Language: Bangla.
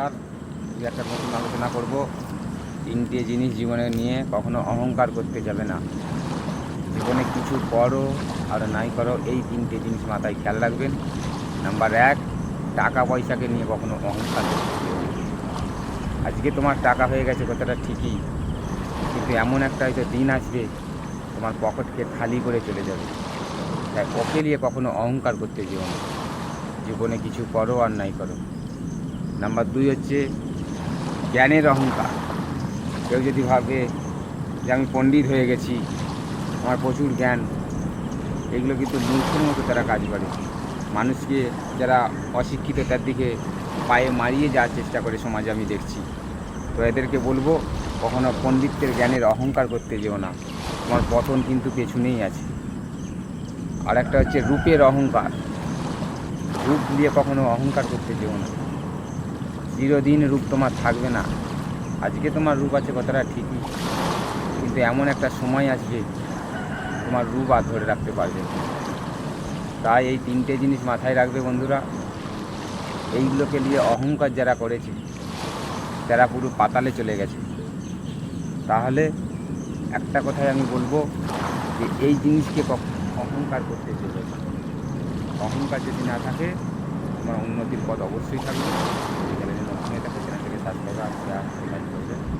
নমস্কার দু একটা নতুন আলোচনা করব, তিনটে জিনিস জীবনে নিয়ে কখনো অহংকার করতে যাবে না। জীবনে কিছু করো আর নাই করো, এই তিনটে জিনিস মাথায় খেয়াল রাখবেন। নাম্বার এক, টাকা পয়সাকে নিয়ে কখনো অহংকার আজকে তোমার টাকা হয়ে গেছে, কথাটা ঠিকই। কিন্তু এমন একটা হয়তো দিন আসবে, তোমার পকেটকে খালি করে চলে যাবে। তাই ওকে নিয়ে কখনো অহংকার করতে যেও না। জীবনে কিছু করো আর নাই করো। নাম্বার দুই হচ্ছে জ্ঞানের অহংকার। কেউ যদি ভাবে যে আমি পণ্ডিত হয়ে গেছি, আমার প্রচুর জ্ঞান, এগুলো কিন্তু মূর্খের মতো তারা কাজ করে। মানুষকে যারা অশিক্ষিত তার দিকে পায়ে মারিয়ে যাওয়ার চেষ্টা করে সমাজে আমি দেখছি। তো এদেরকে বলব, কখনো পণ্ডিতের জ্ঞানের অহংকার করতে যেও না। তোমার পতন কিন্তু পেছনেই আছে। আর একটা হচ্ছে রূপের অহংকার। রূপ দিয়ে কখনো অহংকার করতে যেও না। চিরদিন রূপ তোমার থাকবে না। আজকে তোমার রূপ আছে কথাটা ঠিকই, কিন্তু এমন একটা সময় আসবে, তোমার রূপ আর ধরে রাখতে পারবে তাই এই তিনটে জিনিস মাথায় রাখবে বন্ধুরা। এইগুলোকে নিয়ে অহংকার যারা করেছে, তারা পুরো পাতালে চলে গেছে। তাহলে একটা কথাই আমি বলব যে এই জিনিসকে অহংকার করতে চলে অহংকার যদি না থাকে, তোমার উন্নতির পথ অবশ্যই থাকবে। থাকলে বা আজকে আসছি